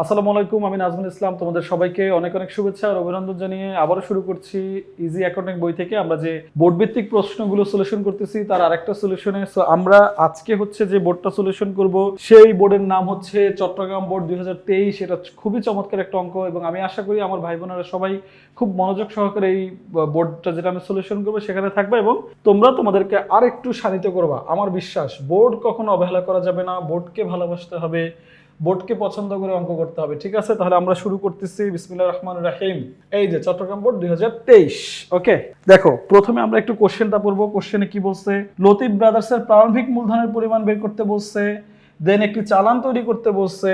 আসসালামু আলাইকুম, আমি নাজমুল ইসলাম। তোমাদের সবাইকে অনেক অনেক শুভেচ্ছা আর অভিনন্দন জানিয়ে আবারও শুরু করছি ইজি অ্যাকাউন্টিং বই থেকে। আমরা যে বোর্ড ভিত্তিক প্রশ্নগুলো সলিউশন করতেছি, তার আরেকটা সলিউশনে আমরা আজকে হচ্ছে যে বোর্ডটা সলিউশন করব, সেই বোর্ডের নাম হচ্ছে চট্টগ্রাম বোর্ড দুই হাজার তেইশ। এটা খুবই চমৎকার একটা অঙ্ক এবং আমি আশা করি আমার ভাই বোনেরা সবাই খুব মনোযোগ সহকারে এই বোর্ডটা যেটা আমি সলিউশন করব সেখানে থাকবে এবং তোমরা তোমাদেরকে আর একটু শানিত করবা। আমার বিশ্বাস, বোর্ড কখনো অবহেলা করা যাবে না, বোর্ডকে ভালোবাসতে হবে। বোর্ডকে পছন্দ করে অঙ্ক করতে হবে, ঠিক আছে? তাহলে আমরা শুরু করতেছি বিসমিল্লাহ রহমান রাহিম। এই যে চট্টগ্রাম বোর্ড দুই ওকে? দেখো, প্রথমে আমরা একটু কোশ্চেনটা পড়ব। কোশ্চেনে কি বলছে? লতিফ ব্রাদার্সের প্রারম্ভিক মূলধনের পরিমাণ বের করতে বলছে দেন একটি চালান তৈরি করতে বলছে,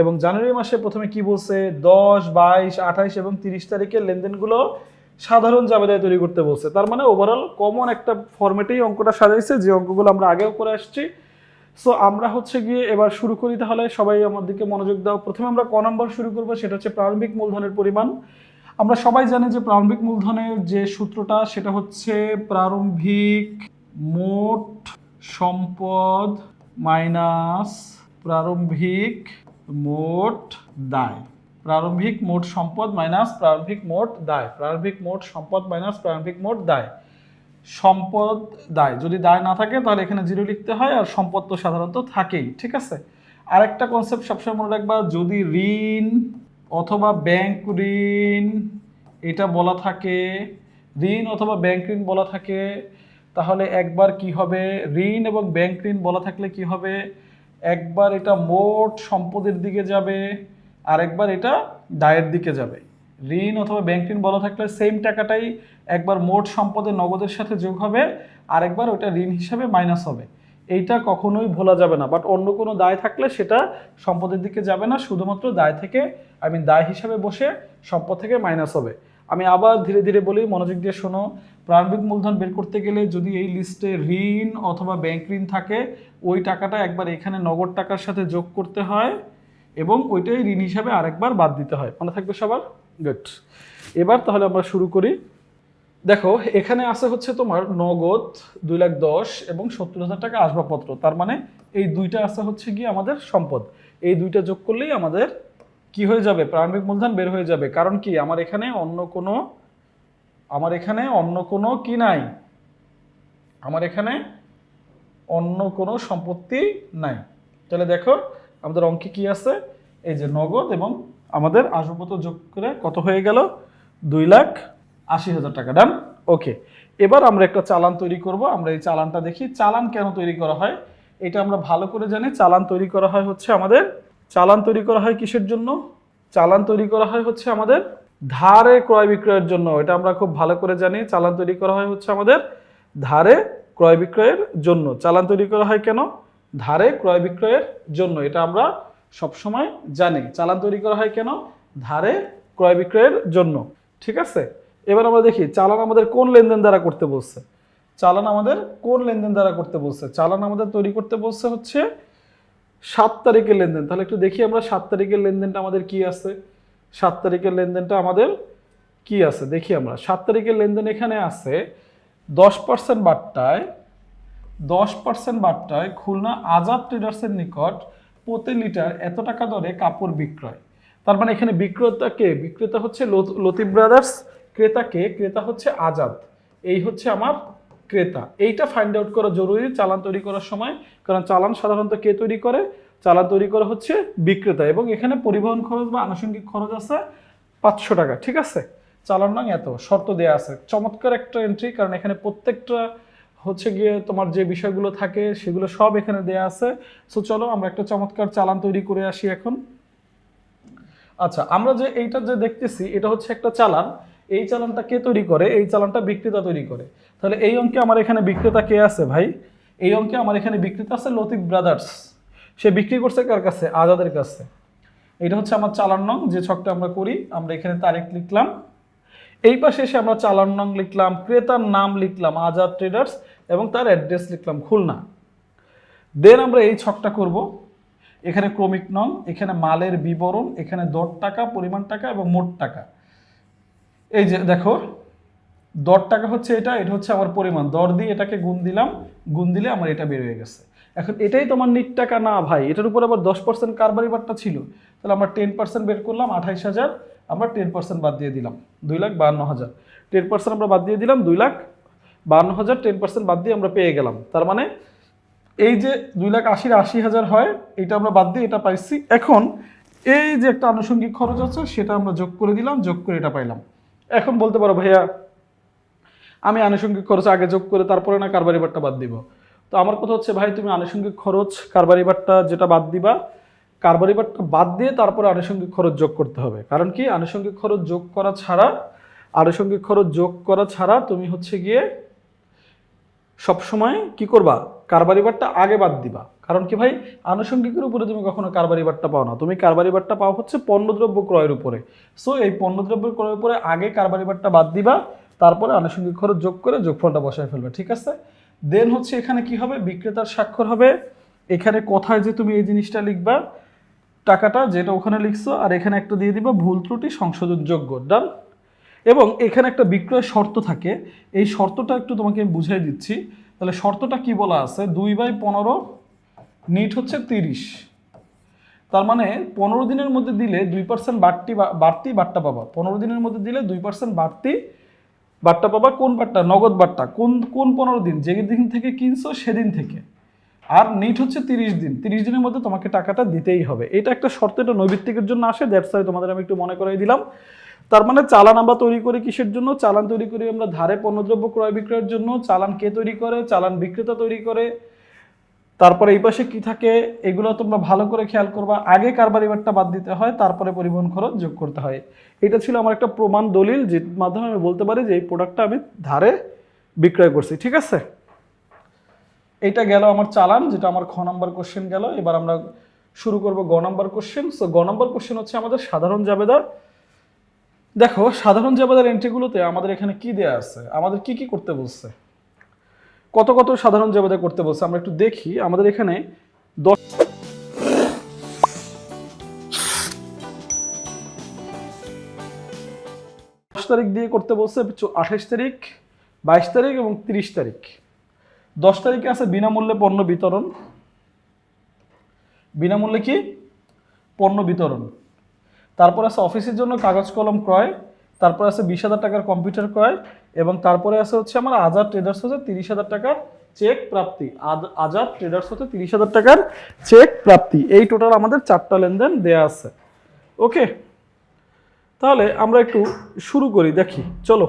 এবং জানুয়ারি মাসে প্রথমে কি বলছে? দশ, বাইশ, আঠাইশ এবং তিরিশ তারিখের লেনদেনগুলো সাধারণ জাবেদায় তৈরি করতে বলছে। তার মানে ওভারঅল কমন একটা ফরম্যাটেই অঙ্কটা সাজাইছে, যে অঙ্কগুলো আমরা আগেও করে আসছি। সো আমরা হচ্ছে গিয়ে এবার শুরু করি তাহলে। সবাই আমার দিকে মনোযোগ দাও। প্রথমে আমরা ক নম্বর শুরু করব, সেটা হচ্ছে প্রারম্ভিক মূলধনের পরিমাণ। আমরা সবাই জানি যে প্রারম্ভিক মূলধনের যে সূত্রটা, সেটা হচ্ছে প্রারম্ভিক মোট সম্পদ মাইনাস প্রারম্ভিক মোট দায়। প্রারম্ভিক মোট সম্পদ মাইনাস প্রারম্ভিক মোট দায়। প্রারম্ভিক মোট সম্পদ মাইনাস প্রারম্ভিক মোট দায়। সম্পদ দায় যদি দায় না থাকে, তাহলে এখানে জিরো লিখতে হয় আর সম্পদ তো সাধারণত থাকেই, ঠিক আছে? আরেকটা কনসেপ্ট সবসময় মনে রাখবা, যদি ঋণ অথবা ব্যাংক ঋণ এটা বলা থাকে, ঋণ অথবা ব্যাংক ঋণ বলা থাকে, তাহলে একবার কি হবে? ঋণ এবং ব্যাংক ঋণ বলা থাকলে কি হবে? একবার এটা মোট সম্পদের দিকে যাবে আর একবার এটা দায়ের দিকে যাবে। ঋণ অথবা ব্যাংক ঋণ বলা থাকলে সেম টাকাটাই একবার মোট সম্পদের নগদের সাথে যোগ হবে আর একবার ওটা ঋণ হিসাবে মাইনাস হবে। এইটা কখনোই ভোলা যাবে না বাট অন্য কোনো দায় থাকলে সেটা সম্পদের দিকে যাবে না, শুধুমাত্র দায় থেকে আই মিন দায় হিসাবে বসে সম্পদ থেকে মাইনাস হবে। আমি আবার ধীরে ধীরে বলি, মনোযোগ দিয়ে শোনো, প্রারম্ভিক মূলধন বের করতে গেলে যদি এই লিস্টে ঋণ অথবা ব্যাংক ঋণ থাকে, ওই টাকাটা একবার এখানে নগদ টাকার সাথে যোগ করতে হয় এবং ওইটাই ঋণ হিসাবে আরেকবার বাদ দিতে হয়। মনে থাকবে সবার? গুড এবার তাহলে আমরা শুরু করি। দেখো, এখানে আছে হচ্ছে তোমার নগদ দুই লাখ দশ এবং সত্তর হাজার টাকা আসবাবপত্র। তার মানে এই দুইটা আছে হচ্ছে গিয়ে আমাদের সম্পদ। এই দুইটা যোগ করলেই আমাদের কি হয়ে যাবে? প্রারম্ভিক মূলধন বের হয়ে যাবে। কারণ কি? আমার এখানে অন্য কোনো, আমার এখানে অন্য কোনো কি নাই? আমার এখানে অন্য কোনো সম্পত্তি নাই। তাহলে দেখো, আমাদের অঙ্কে কি আছে? এই যে নগদ এবং আমাদের আসবাবপত্র যোগ করে কত হয়ে গেল? দুই লাখ আশি হাজার টাকা ডান ওকে এবার আমরা একটা চালান তৈরি করব। আমরা এই চালানটা দেখি। চালান কেন তৈরি করা হয়? এটা আমরা ভালো করে জানি। চালান তৈরি করা হয় হচ্ছে আমাদের, চালান তৈরি করা হয় কিসের জন্য? চালান তৈরি করা হয় হচ্ছে আমাদের ধারে ক্রয় বিক্রয়ের জন্য। এটা আমরা খুব ভালো করে জানি। চালান তৈরি করা হয় হচ্ছে আমাদের ধারে ক্রয় বিক্রয়ের জন্য। চালান তৈরি করা হয় কেন? ধারে ক্রয় বিক্রয়ের জন্য। এটা আমরা সবসময় জানি, চালান তৈরি করা হয় কেন? ধারে ক্রয় বিক্রয়ের জন্য, ঠিক আছে? এবার আমরা দেখি, চালান আমাদের কোন লেনদেন দ্বারা করতে বলছে? চালান আমাদের কোন লেনদেন দ্বারা করতে বলছে? চালান আমাদের তৈরি করতে বলছে হচ্ছে সাত তারিখের লেনদেন। তাহলে একটু দেখি আমরা সাত তারিখের লেনদেনটা আমাদের কি আছে? সাত তারিখের লেনদেনটা আমাদের কি আছে? দেখি আমরা। সাত তারিখের লেনদেন এখানে আছে, দশ পার্সেন্ট বাট্টায়, দশ পার্সেন্ট বাট্টায় খুলনা আজাদ ট্রেডার্সের নিকট প্রতি লিটার এত টাকা দরে কাপড় বিক্রয়। তার মানে এখানে বিক্রেতাকে বিক্রেতা হচ্ছে লত- ব্রাদার্স ক্রেতাকে ক্রেতা হচ্ছে আজাদ। এই হচ্ছে আমার ক্রেতা। এইটা ফাইন্ড আউট করা জরুরি চালান তৈরি করার সময়। কারণ চালান সাধারণত কে তৈরি করে? চালান তৈরি করা হচ্ছে বিক্রেতা। এবং এখানে পরিবহন খরচ বা আনুষঙ্গিক খরচ আছে পাঁচশো টাকা, ঠিক আছে? চালান নং এত, শর্ত দেয়া আছে। চমৎকার একটা এন্ট্রি কারণ এখানে প্রত্যেকটা হচ্ছে গিয়ে তোমার যে বিষয়গুলো থাকে সেগুলো সব এখানে দেয়া আছে। সো চলো আমরা একটা চমৎকার চালান তৈরি করে আসি এখন। আচ্ছা আমরা যে এইটা যে দেখতেছি, এটা হচ্ছে একটা চালান। এই চালানটা কে তৈরি করে? এই চালানটা বিক্রেতা তৈরি করে। তাহলে এই অঙ্কে আমার এখানে বিক্রেতা কে আছে ভাই? এই অঙ্কে আমার এখানে বিক্রেতা আছে লতিফ ব্রাদার্স। সে বিক্রি করছে কার কাছে? আজাদের কাছে। এটা হচ্ছে আমার চালান নং, যে ছকটা আমরা করি, আমরা এখানে তারিখ লিখলাম। এই পাশে এসে আমরা চালান নং লিখলাম, ক্রেতার নাম লিখলাম, আজাদ ট্রেডার্স। এবং তার অ্যাড্রেস লিখলাম খুলনা। দেন আমরা এই ছকটা করব। এখানে ক্রমিক নং, এখানে মালের বিবরণ, এখানে দর টাকা, পরিমাণ টাকা এবং মোট টাকা। এই যে দেখো, দর টাকা হচ্ছে এটা এটা হচ্ছে আমার পরিমাণ। দর দিয়ে এটাকে গুণ দিলাম, গুণ দিলে আমার এটা বের হয়ে গেছে। এখন এটাই তোমার নিট টাকা না ভাই, এটার উপর আবার দশ পার্সেন্ট কারবারি বাট্টা ছিল। তাহলে আমরা টেন পার্সেন্ট বের করলাম, আঠাইশ হাজার, আমরা টেন পার্সেন্ট বাদ দিয়ে দিলাম, দুই লাখ বাহান্ন হাজার। টেন পার্সেন্ট আমরা বাদ দিয়ে দিলাম, দুই লাখ বাহান্ন হাজার টেন পার্সেন্ট বাদ দিয়ে আমরা পেয়ে গেলাম। তার মানে এই যে দুই লাখ আশির আশি হাজার হয়, এটা আমরা বাদ দিয়ে এটা পাইছি। এখন এই যে একটা আনুষঙ্গিক খরচ আছে, সেটা আমরা যোগ করে দিলাম, যোগ করে এটা পাইলাম। এখন বলতে পারো, ভাইয়া, আমি আনুষঙ্গিক খরচ আগে যোগ করে তারপরে না কারবারি বাট্টা বাদ দিব? তো আমার কথা হচ্ছে, ভাই, তুমি আনুষঙ্গিক খরচ, কারবারি বাট্টা যেটা বাদ দিবা, কারবারি বাট্টা বাদ দিয়ে তারপরে আনুষঙ্গিক খরচ যোগ করতে হবে। কারণ কি? আনুষঙ্গিক খরচ যোগ করা ছাড়া, আনুষঙ্গিক খরচ যোগ করা ছাড়া তুমি হচ্ছে গিয়ে সবসময় কি করবা? কারবারি বাট্টা আগে বাদ দিবা। কারণ কি ভাই? আনুষঙ্গিকের উপরে তুমি কখনো কারবারি বাট্টা পাও না। তুমি কারবারি বাট্টা পাও হচ্ছে পণ্যদ্রব্য ক্রয়ের উপরে। সো এই পণ্যদ্রব্য ক্রয়ের উপরে আগে কারবারি বাট্টা বাদ দিবা, তারপরে আনুষঙ্গিক খরচ যোগ করে যোগফলটা বসায় ফেলবে, ঠিক আছে? দেন হচ্ছে এখানে কি হবে? বিক্রেতার স্বাক্ষর হবে। এখানে কোথায় যে তুমি এই জিনিসটা লিখবা, টাকাটা যেটা ওখানে লিখছো, আর এখানে একটা দিয়ে দিবা, ভুল ত্রুটি, সংশোধনযোগ্য। ডান এবং এখানে একটা বিক্রয় শর্ত থাকে। এই শর্তটা একটু তোমাকে আমি বুঝাই দিচ্ছি। তাহলে শর্তটা কি বলা আছে? দুই বাই পনেরো নিট হচ্ছে তিরিশ। তার মানে পনেরো দিনের মধ্যে দিলে দুই পার্সেন্ট বাড়তি বাড়তি বাট্টা পাবা। পনেরো দিনের মধ্যে দিলে দুই পার্সেন্ট বাড়তি বাট্টা পাবা। কোন বাট্টা নগদ বাট্টা কোন কোন পনেরো দিন? যে দিন থেকে কিনছো সেদিন থেকে। আর নিট হচ্ছে তিরিশ দিন। তিরিশ দিনের মধ্যে তোমাকে টাকাটা দিতেই হবে। এটা একটা শর্ত, এটা নৈবিত্তিকের জন্য আসে। দ্যাটস তোমাদের আমি একটু মনে করাই দিলাম। তার মানে চালান আমরা তৈরি করি কিসের জন্য? চালান তৈরি করি আমরা ধারে পণ্যদ্রব্য ক্রয় বিক্রয়ের জন্য। চালান কে তৈরি করে? চালান বিক্রেতা তৈরি করে। তারপরে এই পাশে কি থাকে? এগুলো তোমরা ভালো করে খেয়াল করবা। আগে কারবার এবারটা বাদ দিতে হয়, তারপরে পরিবহন খরচ যোগ করতে হয়। এটা ছিল আমার একটা প্রমাণ দলিল, যে মাধ্যমে আমি বলতে পারি যে এই প্রোডাক্টটা আমি ধারে বিক্রয় করছি, ঠিক আছে? এটা গেল আমার চালান, যেটা আমার খ নাম্বার কোশ্চেন গেল। এবার আমরা শুরু করব গ নাম্বার কোশ্চেন সো গ নাম্বার কোশ্চেন হচ্ছে আমাদের সাধারণ জাবেদা দেখো, সাধারণ জাবেদার এন্ট্রিগুলোতে আমাদের এখানে কি দেয়া আছে? আমাদের কি কি করতে বলছে? কত কত সাধারণ জাবেদা করতে বলছে, আমরা একটু দেখি। আমাদের এখানে দশ তারিখ দিয়ে করতে বলছে আঠাশ তারিখ, বাইশ তারিখ এবং তিরিশ তারিখ। দশ তারিখে আছে বিনামূল্যে পণ্য বিতরণ। বিনামূল্যে কি? পণ্য বিতরণ। তারপর আছে অফিসের জন্য কাগজ কলম ক্রয়, তারপর আছে বিশ হাজার টাকার কম্পিউটার ক্রয়, এবং তারপরে আছে হচ্ছে আমার আজাদ ট্রেডার্স হচ্ছে তিরিশ হাজার টাকার চেক প্রাপ্তি। আজাদ ট্রেডার্স হচ্ছে তিরিশ হাজার টাকার চেক প্রাপ্তি। এই টোটাল আমাদের চারটা লেনদেন দেয়া আছে। ওকে তাহলে আমরা একটু শুরু করি, দেখি। চলো।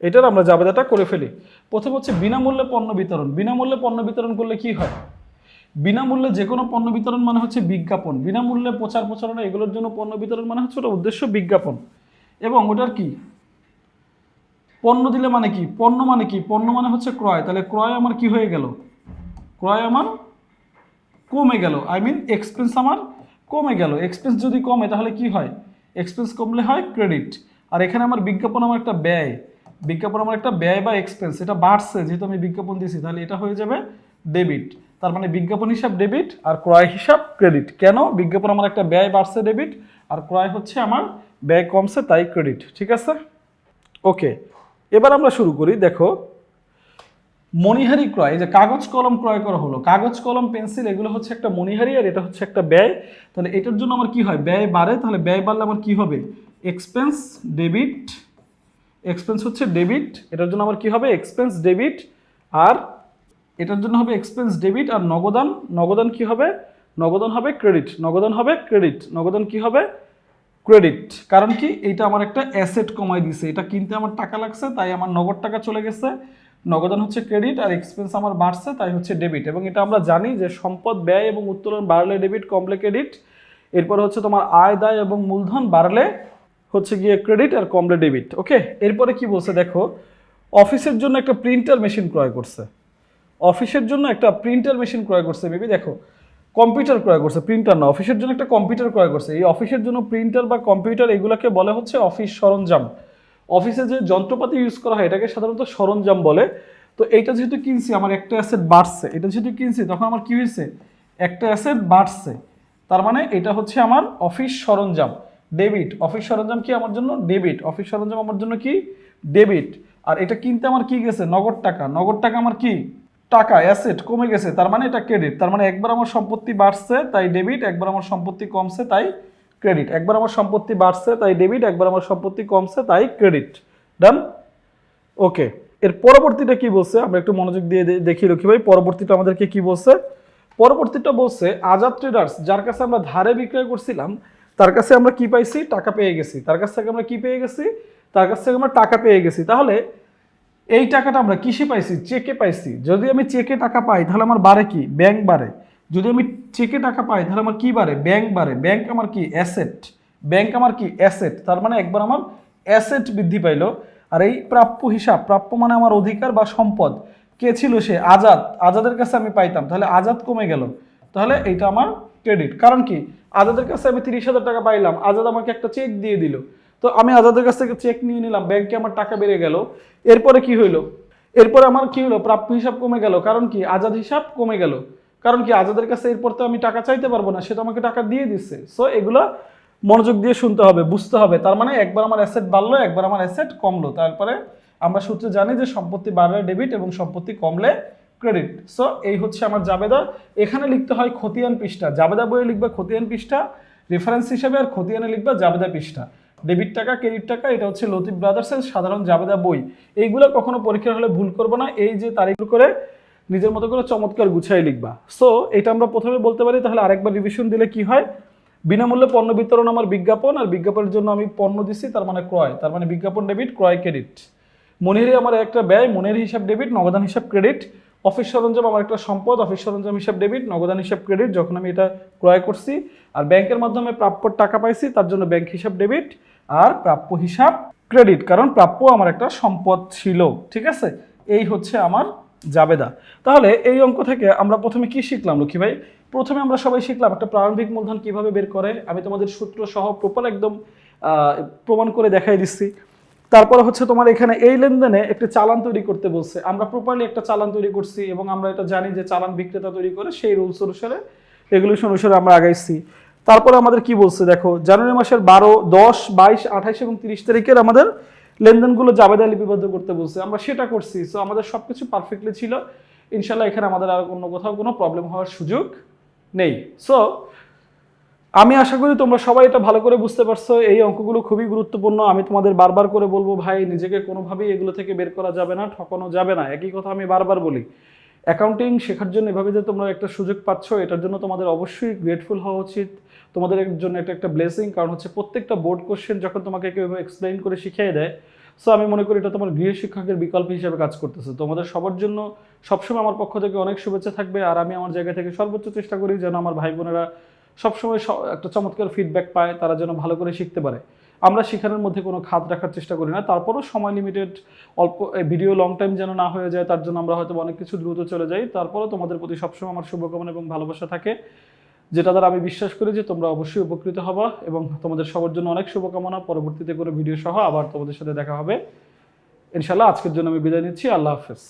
এটার আমরা জাবেদাটা করে ফেলি। প্রথম হচ্ছে বিনামূল্যে পণ্য বিতরণ। বিনামূল্যে পণ্য বিতরণ করলে কি হয়? বিনামূল্যে যে কোনো পণ্য বিতরণ মানে হচ্ছে বিজ্ঞাপন। বিনামূল্যে প্রচার প্রচারণা এগুলোর জন্য পণ্য বিতরণ মানে হচ্ছে ওটা উদ্দেশ্য বিজ্ঞাপন। এবং ওটার কি? পণ্য দিলে মানে কি? পণ্য মানে কি? পণ্য মানে হচ্ছে ক্রয়। তাহলে ক্রয় আমার কি হয়ে গেল? ক্রয় আমার কমে গেল। আই মিন এক্সপেন্স আমার কমে গেল। এক্সপেন্স যদি কমে তাহলে কি হয়? এক্সপেন্স কমলে হয় ক্রেডিট আর এখানে আমার বিজ্ঞাপন আমার একটা ব্যয়। বিজ্ঞাপন আমার একটা ব্যয় বা এক্সপেন্স এটা বাড়ছে, যেহেতু আমি বিজ্ঞাপন দিয়েছি, তাহলে এটা হয়ে যাবে ডেবিট তার মানে বিজ্ঞাপন হিসাব ডেবিট আর ক্রয় হিসাব ক্রেডিট কেন? বিজ্ঞাপন আমার একটা ব্যয় বাড়ছে ডেবিট আর ক্রয় হচ্ছে আমার ব্যয় কমছে, তাই ক্রেডিট ঠিক আছে? ওকে এবার আমরা শুরু করি, দেখো। মণিহারি ক্রয় যে কাগজ কলম ক্রয় করা হলো, কাগজ কলম, পেন্সিল, এগুলো হচ্ছে একটা মণিহারি আর এটা হচ্ছে একটা ব্যয়। তাহলে এটার জন্য আমার কি হয়? ব্যয় বাড়ে, তাহলে ব্যয় বাড়লে আমার কি হবে? এক্সপেন্স ডেবিট এক্সপেন্স হচ্ছে ডেবিট এটার জন্য আমার কি হবে? এক্সপেন্স ডেবিট আর এটার জন্য হবে এক্সপেন্স ডেবিট আর নগদান। নগদান কি হবে? নগদান হবে ক্রেডিট নগদান হবে ক্রেডিট নগদান কি হবে? ক্রেডিট কারণ কি? এটা আমার একটা অ্যাসেট কমাই দিছে। এটা কিনতে আমার টাকা লাগছে, তাই আমার নগদ টাকা চলে গেছে। নগদান হচ্ছে ক্রেডিট আর এক্সপেন্স আমার বাড়ছে, তাই হচ্ছে ডেবিট এবং এটা আমরা জানি যে সম্পদ, ব্যয় এবং উত্তোলন বাড়লে ডেবিট কমলে ক্রেডিট এরপর হচ্ছে তোমার আয়, দায় এবং মূলধন বাড়লে হচ্ছে গিয়ে ক্রেডিট আর কমলে ডেবিট ওকে এরপরে কি বলছে দেখো, অফিসের জন্য একটা প্রিন্টার মেশিন ক্রয় করছে। অফিসের জন্য একটা প্রিন্টার মেশিন ক্রয় করছে মেবি দেখো। কম্পিউটার ক্রয় করছে প্রিন্টার না, অফিসের জন্য একটা কম্পিউটার ক্রয় করছে। এই অফিসের জন্য প্রিন্টার বা কম্পিউটার এগুলোকে বলে হচ্ছে অফিস সরঞ্জাম। অফিসে যে যন্ত্রপাতি ইউজ করা হয়, এটাকে সাধারণত সরঞ্জাম বলে। তো এইটা যেহেতু কিনছি, আমার একটা অ্যাসেট বাড়ছে। এটা যেহেতু কিনছি, তখন আমার কি হয়েছে? একটা অ্যাসেট বাড়ছে। তার মানে এটা হচ্ছে আমার অফিস সরঞ্জাম। ডেবিট অফিস সরঞ্জাম কি আমার জন্য? ডেবিট অফিস সরঞ্জাম আমার জন্য কি? ডেবিট আর এটা কিনতে আমার কি গেছে? নগদ টাকা। নগদ টাকা আমার কি? টাকা অ্যাসেট কমে গেছে, তার মানে এটা ক্রেডিট তার মানে একবার আমার সম্পত্তি বাড়ছে, তাই ডেবিট একবার আমার সম্পত্তি কমছে, তাই ক্রেডিট একবার আমার সম্পত্তি বাড়ছে, তাই ডেবিট একবার আমার সম্পত্তি কমছে, তাই ক্রেডিট ডান ওকে এর পরবর্তীটা কি বলছে? আমরা একটু মনোযোগ দিয়ে দেখি রকি ভাই, পরবর্তীটা আমাদেরকে কি বলছে? পরবর্তীটা বলছে, আজাদ ট্রেডার্স যার কাছে আমরা ধারে বিক্রয় করছিলাম, তার কাছে আমরা কি পাইছি? টাকা পেয়ে গেছি। তার কাছ থেকে আমরা কি পেয়ে গেছি? তার কাছ থেকে আমরা টাকা পেয়ে গেছি। তাহলে এই টাকাটা আমরা কিসে পাইছি? চেকে পাইছি। যদি আমি চেকে টাকা পাই, তাহলে আমার বাড়ে কি? ব্যাংক বাড়ে। যদি আমি চেকে টাকা পাই, তাহলে আমার কি বাড়ে? ব্যাংক বাড়ে। ব্যাংক আমার কি? অ্যাসেট। ব্যাংক আমার কি? অ্যাসেট। তার মানে একবার আমার অ্যাসেট বৃদ্ধি পাইলো। আর এই প্রাপ্য হিসাব, প্রাপ্য মানে আমার অধিকার বা সম্পদ। কে ছিল সে? আজাদ। আজাদের কাছে আমি পাইতাম। তাহলে আজাদ কমে গেল। তাহলে এইটা আমার ক্রেডিট। কারণ কি? আজাদের কাছে আমি তিরিশ হাজার টাকা পাইলাম। আজাদ আমাকে একটা চেক দিয়ে দিল। তো আমি আজাদের কাছ থেকে চেক নিয়ে নিলাম ব্যাংকে আমার টাকা বেড়ে গেল। এরপরে কি হইল? এরপরে আমার কি হলো প্রাপ্য হিসাব কমে গেল। কারণ কি? আজাদ হিসাব কমে গেল। কারণ কি? আজাদের কাছে এরপর তো আমি টাকা চাইতে পারব না, সে তো আমাকে টাকা দিয়ে দিচ্ছে। সো এগুলো মনোযোগ দিয়ে শুনতে হবে, বুঝতে হবে। তার মানে একবার আমার অ্যাসেট বাড়লো, একবার আমার অ্যাসেট কমলো। তারপরে আমরা সূত্রে জানি যে সম্পত্তি বাড়লে ডেবিট এবং সম্পত্তি কমলে ক্রেডিট সো এই হচ্ছে আমার জাবেদা। এখানে লিখতে হয় খতিয়ান পৃষ্ঠা। জাবেদা বইয়ে লিখবে খতিয়ান পৃষ্ঠা রেফারেন্স হিসেবে আর খতিয়ানে লিখবে জাবেদা পৃষ্ঠা। ডেবিট টাকা ক্রেডিট টাকা, এটা হচ্ছে লতিফ ব্রাদার্সের সাধারণ জাবেদা বই। এইগুলো কখনো পরীক্ষার হলে ভুল করব না, এই যে তারিখ করে নিজের মতো করে চমৎকার গুছাই লিখবা। সো এটা আমরা প্রথমে বলতে পারি, তাহলে আরেকবার রিভিশন দিলে কি হয়? বিনামূল্যে পণ্য বিতরণ আমার বিজ্ঞাপন, আর বিজ্ঞাপনের জন্য আমি পণ্য দিচ্ছি তার মানে ক্রয়, তার মানে বিজ্ঞাপন ডেবিট ক্রয় ক্রেডিট মনিহারি আমার একটা ব্যয়, মনের হিসাব ডেবিট নগদান হিসাব ক্রেডিট অফিস সরঞ্জাম আমার একটা সম্পদ, অফিস সরঞ্জাম হিসাব ডেবিট নগদান হিসাব ক্রেডিট যখন আমি এটা ক্রয় করছি, আর ব্যাংকের মাধ্যমে প্রাপ্য টাকা পাইছি, তার জন্য ব্যাংক হিসাব ডেবিট আর প্রাপ্য হিসাব ক্রেডিট কারণ প্রাপ্য আমার একটা সম্পদ ছিল, ঠিক আছে? এই হচ্ছে আমার জাবেদা। তাহলে এই অঙ্ক থেকে আমরা প্রথমে কি শিখলাম, লক্ষ্মী ভাই? প্রথমে আমরা সবাই শিখলাম একটা প্রারম্ভিক মূলধন কীভাবে বের করে। আমি তোমাদের সূত্র সহ প্রপার একদম প্রমাণ করে দেখাই দিচ্ছি। তারপরে হচ্ছে তোমার এখানে এই লেনদেনে একটি চালান তৈরি করতে বলছে। আমরা প্রপারলি একটা চালান তৈরি করছি এবং আমরা এটা জানি যে চালান বিক্রেতা তৈরি করে সেই রুলস অনুসারে রেগুলেশন অনুসারে আমরা আগাইছি। তারপরে আমাদের কি বলছে? দেখো, জানুয়ারি মাসের বারো, দশ, বাইশ, আঠাইশ এবং তিরিশ তারিখের আমাদের লেনদেনগুলো জাবেদা লিপিবদ্ধ করতে বলছে। আমরা সেটা করছি। সো আমাদের সব কিছু পারফেক্টলি ছিল। ইনশাল্লাহ এখানে আমাদের আর অন্য কোথাও কোনো প্রবলেম হওয়ার সুযোগ নেই। সো আমি আশা করি তোমরা সবাই এটা ভালো করে বুঝতে পারছ। এই অঙ্কগুলো খুবই গুরুত্বপূর্ণ। আমি তোমাদের বারবার করে বলব, ভাই, নিজেকে কোনোভাবেই এগুলো থেকে বের করা যাবে না, ঠকানো যাবে না। একই কথা আমি বারবার বলি। অ্যাকাউন্টিং শেখার জন্য এভাবে যে তোমরা একটা সুযোগ পাচ্ছ, এটার জন্য তোমাদের অবশ্যই গ্রেটফুল হওয়া উচিত। তোমাদের জন্য এটা একটা ব্লেসিং কারণ হচ্ছে প্রত্যেকটা বোর্ড কোশ্চেন যখন তোমাকে কেউ এক্সপ্লেইন করে শিখিয়ে দেয় সো আমি মনে করি এটা তোমার গৃহ শিক্ষকের বিকল্প হিসেবে কাজ করতেছে। তোমাদের সবার জন্য সবসময় আমার পক্ষ থেকে অনেক শুভেচ্ছা থাকবে, আর আমি আমার জায়গা থেকে সর্বোচ্চ চেষ্টা করি যেন আমার ভাই বোনেরা সবসময় একটা চমৎকার ফিডব্যাক পায়, তারা যেন ভালো করে শিখতে পারে। আমরা সেখানের মধ্যে কোনো খাত রাখার চেষ্টা করি না। তারপরও সময় লিমিটেড অল্প ভিডিও লং টাইম যেন না হয়ে যায়, তার জন্য আমরা হয়তো অনেক কিছু দ্রুত চলে যাই। তারপরও তোমাদের প্রতি সবসময় আমার শুভকামনা এবং ভালোবাসা থাকে, যেটা দ্বারা আমি বিশ্বাস করি যে তোমরা অবশ্যই উপকৃত হবা এবং তোমাদের সবার জন্য অনেক শুভকামনা। পরবর্তীতে করে ভিডিও সহ আবার তোমাদের সাথে দেখা হবে। ইনশাল্লাহ আজকের জন্য আমি বিদায় নিচ্ছি। আল্লাহ হাফেজ।